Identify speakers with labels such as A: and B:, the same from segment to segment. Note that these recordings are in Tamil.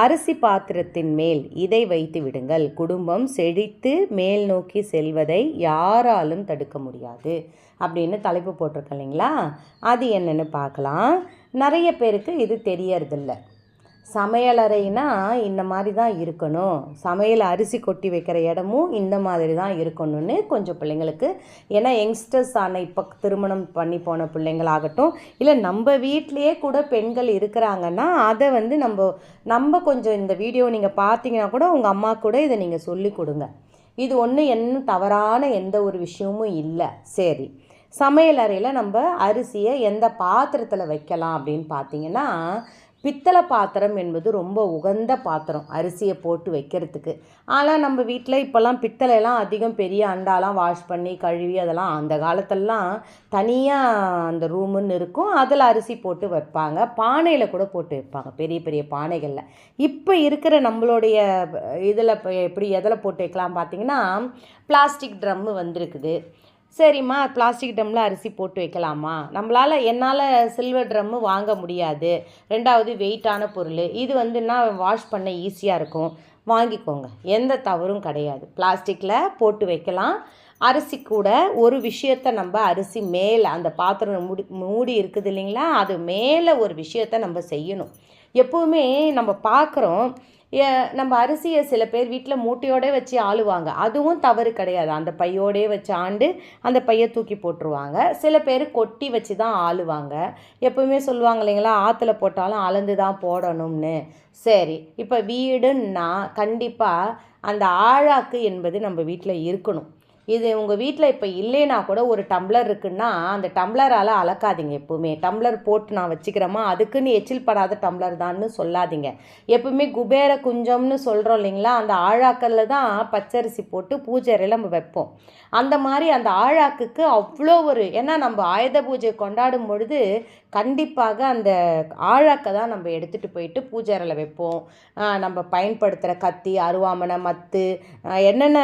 A: அரிசி பாத்திரத்தின் மேல் இதை வைத்து விடுங்கள். குடும்பம் செழித்து மேல் நோக்கி செல்வதை யாராலும் தடுக்க முடியாது. அப்படின்னு தலைப்பு போட்டிருக்கேன் இல்லைங்களா? அது என்னென்னு பார்க்கலாம். நிறைய பேருக்கு இது தெரியறதில்ல. சமையலறைனா இந்த மாதிரி தான் இருக்கணும். சமையல் அரிசி கொட்டி வைக்கிற இடமும் இந்த மாதிரி தான் இருக்கணும்னு கொஞ்சம் பிள்ளைங்களுக்கு ஏன்னா யங்ஸ்டர்ஸ் ஆன இப்போ திருமணம் பண்ணி போன பிள்ளைங்களாகட்டும் இல்லை நம்ம வீட்டிலையே கூட பெண்கள் இருக்கிறாங்கன்னா அதை வந்து நம்ம நம்ம கொஞ்சம் இந்த வீடியோ நீங்கள் பார்த்தீங்கன்னா கூட உங்கள் அம்மா கூட இதை நீங்கள் சொல்லி கொடுங்க. இது ஒன்றும் என்ன தவறான எந்த ஒரு விஷயமும் இல்லை. சரி. சமையல் அறையில் நம்ம அரிசியை எந்த பாத்திரத்தில் வைக்கலாம் அப்படின்னு பார்த்தீங்கன்னா பித்தளை பாத்திரம் என்பது ரொம்ப உகந்த பாத்திரம் அரிசியை போட்டு வைக்கிறதுக்கு. ஆனால் நம்ம வீட்டில் இப்போல்லாம் பித்தளைலாம் அதிகம் பெரிய அண்டாலாம் வாஷ் பண்ணி கழுவி அதெல்லாம் அந்த காலத்திலலாம் தனியாக அந்த ரூமுன்னு இருக்கும். அதில் அரிசி போட்டு வைப்பாங்க. பானையில் கூட போட்டு வைப்பாங்க. பெரிய பெரிய பானைகளில். இப்போ இருக்கிற நம்மளுடைய இதில் இப்போ எப்படி எதில் போட்டு வைக்கலாம் பார்த்தீங்கன்னா பிளாஸ்டிக் ட்ரம்மு வந்திருக்குது. சரிம்மா பிளாஸ்டிக் ட்ரம்மில் அரிசி போட்டு வைக்கலாமா? நம்மளால் என்னால் சில்வர் ட்ரம்மு வாங்க முடியாது. ரெண்டாவது வெயிட்டான பொருள். இது வந்துன்னா வாஷ் பண்ண ஈஸியாக இருக்கும். வாங்கிக்கோங்க. எந்த தவறும் கிடையாது. பிளாஸ்டிக்கில் போட்டு வைக்கலாம். அரிசி கூட ஒரு விஷயத்த நம்ம அரிசி மேலே அந்த பாத்திரம் மூடி மூடி இருக்குது இல்லைங்களா? அது மேலே ஒரு விஷயத்த நம்ம செய்யணும். எப்போவுமே நம்ம பார்க்குறோம் நம்ம அரிசியை சில பேர் வீட்டில் மூட்டையோடே வச்சு ஆளுவாங்க. அதுவும் தவறு கிடையாது. அந்த பையோடே வச்சு ஆண்டு அந்த பையை தூக்கி போட்டுருவாங்க. சில பேர் கொட்டி வச்சு தான் ஆளுவாங்க. எப்பவுமே சொல்லுவாங்க இல்லைங்களா? ஆற்றுல போட்டாலும் அளந்து தான் போடணும்னு. சரி இப்போ வீடுன்னா கண்டிப்பாக அந்த ஆழாக்கு என்பது நம்ம வீட்டில் இருக்கணும். இது உங்கள் வீட்டில் இப்போ இல்லைனா கூட ஒரு டம்ளர் இருக்குன்னா அந்த டம்ளரால் அளக்காதீங்க எப்போவுமே. டம்ளர் போட்டு நான் வச்சுக்கிறேமா அதுக்குன்னு எச்சில் படாத டம்ளர் தான்னு சொல்லாதீங்க. எப்பவுமே குபேர குஞ்சம்னு சொல்கிறோம் இல்லைங்களா அந்த ஆழாக்கல்ல தான் பச்சரிசி போட்டு பூஜை நம்ம வைப்போம். அந்த மாதிரி அந்த ஆழாக்குக்கு அவ்வளோ ஒரு ஏன்னா நம்ம ஆயுத பூஜை கொண்டாடும் பொழுது கண்டிப்பாக அந்த ஆழாக்கை தான் நம்ம எடுத்துகிட்டு போயிட்டு பூஜை வைப்போம். நம்ம பயன்படுத்துகிற கத்தி அருவாமனை மத்து என்னென்ன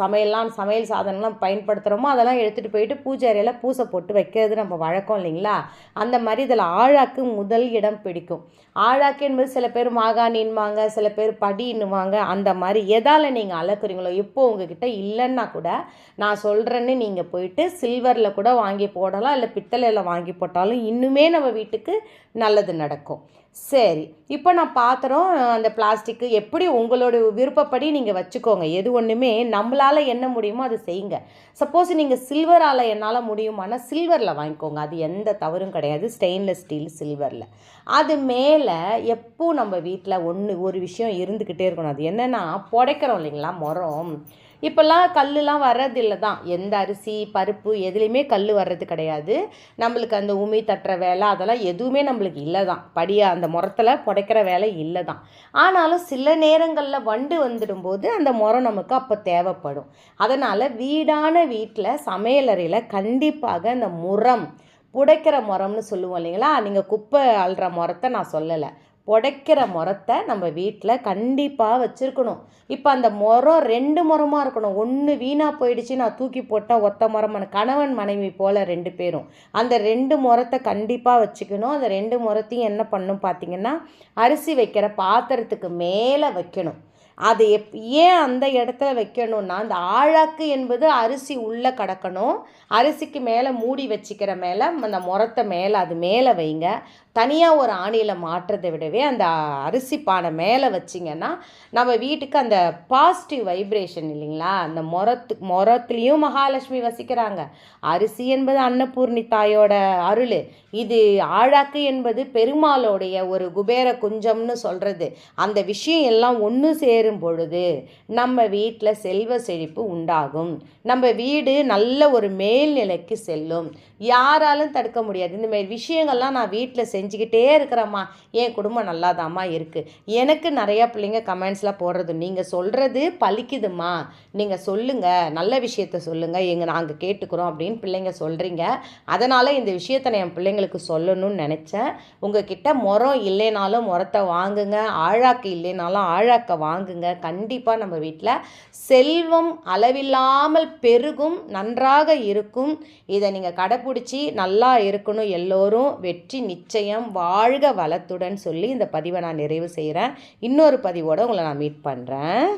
A: சமையல்லாம் சமையல் சாதனம்லாம் பயன்படுத்துகிறோமோ அதெல்லாம் எடுத்துகிட்டு போயிட்டு பூஜை அறையில் பூசை போட்டு வைக்கிறது நம்ம வழக்கம் இல்லைங்களா? அந்த மாதிரி இதில் ஆழாக்கு முதல் இடம் பிடிக்கும். ஆழாக்கு என்பது சில பேர் மாகாணின்வாங்க சில பேர் படின்னுவாங்க அந்த மாதிரி எதால் நீங்கள் அளக்குறீங்களோ இப்போ உங்ககிட்ட இல்லைன்னா கூட நான் சொல்கிறேன்னு நீங்கள் போயிட்டு சில்வரில் கூட வாங்கி போடலாம் இல்லை பித்தளையில் வாங்கி போட்டாலும் இன்னுமே நம்ம வீட்டுக்கு நல்லது நடக்கும். சரி இப்போ நான் பாத்திரம் அந்த பிளாஸ்டிக்கு எப்படி உங்களோட விருப்பப்படி நீங்கள் வச்சுக்கோங்க. எது ஒன்றுமே நம்மளால் என்ன முடியும் முடியுமோ அதை செய்யுங்க. சப்போஸ் நீங்கள் சில்வரால் என்னால் முடியுமானா சில்வரில் வாங்கிக்கோங்க. அது எந்த தவறும் கிடையாது. ஸ்டெயின்லெஸ் ஸ்டீல் சில்வரில் அது மேலே எப்போ நம்ம வீட்டில் ஒன்று ஒரு விஷயம் இருந்துக்கிட்டே இருக்கணும். அது என்னென்னா புடைக்கிறோம் இல்லைங்களா? முறம் இப்போல்லாம் கல்லுலாம் வர்றதில்ல தான் எந்த அரிசி பருப்பு எதுலேயுமே கல் வர்றது கிடையாது. நம்மளுக்கு அந்த உமி தட்டுற வேலை அதெல்லாம் எதுவுமே நம்மளுக்கு இல்லை தான் படியாக அந்த முறத்தில் புடைக்கிற வேலை இல்லை தான் ஆனாலும் சில நேரங்களில் வண்டு வந்துடும்போது அந்த முறம் நமக்கு அப்போ தேவைப்படும். அதனால் வீடான வீட்டில் சமையலறையில் கண்டிப்பாக அந்த முறம் புடைக்கிற முறம்னு சொல்லுவோம் இல்லைங்களா? நீங்கள் குப்பை அள்ளுற முறத்தை நான் சொல்லலை. உடைக்கிற முறத்தை நம்ம வீட்டில் கண்டிப்பாக வச்சுருக்கணும். இப்போ அந்த முறம் ரெண்டு முறமாக இருக்கணும். ஒன்று வீணாக போயிடுச்சு நான் தூக்கி போட்டால் ஒத்த முறமான கணவன் மனைவி போல் ரெண்டு பேரும். அந்த ரெண்டு முறத்தை கண்டிப்பாக வச்சுக்கணும். அந்த ரெண்டு முறத்தையும் என்ன பண்ணும் பார்த்திங்கன்னா அரிசி வைக்கிற பாத்திரத்துக்கு மேலே வைக்கணும். அது எப் ஏன் அந்த இடத்துல வைக்கணும்னா அந்த ஆழாக்கு என்பது அரிசி உள்ளே கடக்கணும். அரிசிக்கு மேலே மூடி வச்சுக்கிற மேலே அந்த முரத்தை மேலே அது மேலே வைங்க. தனியாக ஒரு ஆணியில் மாற்றுறதை விடவே அந்த அரிசி பானை மேலே வச்சிங்கன்னா நம்ம வீட்டுக்கு அந்த பாசிட்டிவ் வைப்ரேஷன் இல்லைங்களா? அந்த முரத்து முரத்துலேயும் மகாலட்சுமி வசிக்கிறாங்க. அரிசி என்பது அன்னபூர்ணி தாயோட அருள். இது ஆழாக்கு என்பது பெருமாளோடைய ஒரு குபேர குஞ்சம்னு சொல்கிறது அந்த விஷயம் எல்லாம் ஒன்று சேரும் பொழுது நம்ம வீட்டில் செல்வ செழிப்பு உண்டாகும். நம்ம வீடு நல்ல ஒரு மேல்நிலைக்கு செல்லும். யாராலும் தடுக்க முடியாது. இந்த மாதிரி விஷயங்கள்லாம் நான் வீட்டில் செஞ்சுக்கிட்டே இருக்கிறேம்மா. என் குடும்பம் நல்லாதாம்மா இருக்குது எனக்கு நிறையா பிள்ளைங்க கமெண்ட்ஸ்லாம் போடுறது. நீங்கள் சொல்கிறது பலிக்குதுமா நீங்கள் சொல்லுங்கள் நல்ல விஷயத்த சொல்லுங்கள் எங்கள் நாங்கள் கேட்டுக்கிறோம் அப்படின்னு பிள்ளைங்க சொல்கிறீங்க அதனால் இந்த விஷயத்தை நான் என் பிள்ளைங்களுக்கு சொல்லணும்னு நினச்சேன். உங்ககிட்ட முறம் இல்லைனாலும் முறத்தை வாங்குங்க. ஆழாக்கு இல்லைனாலும் ஆழாக்க வாங்குங்க. கண்டிப்பாக நம்ம வீட்டில் செல்வம் அளவில்லாமல் பெருகும் நன்றாக இருக்கும். இதை நீங்கள் கடைப்பிடிச்சி நல்லா இருக்கணும் எல்லோரும். வெற்றி நிச்சயம். வாழ்க வளத்துடன் சொல்லி இந்த பதிவை நான் நிறைவு செய்கிறேன் இன்னொரு பதிவோடு உங்களை நான் மீட் பண்ணுறேன்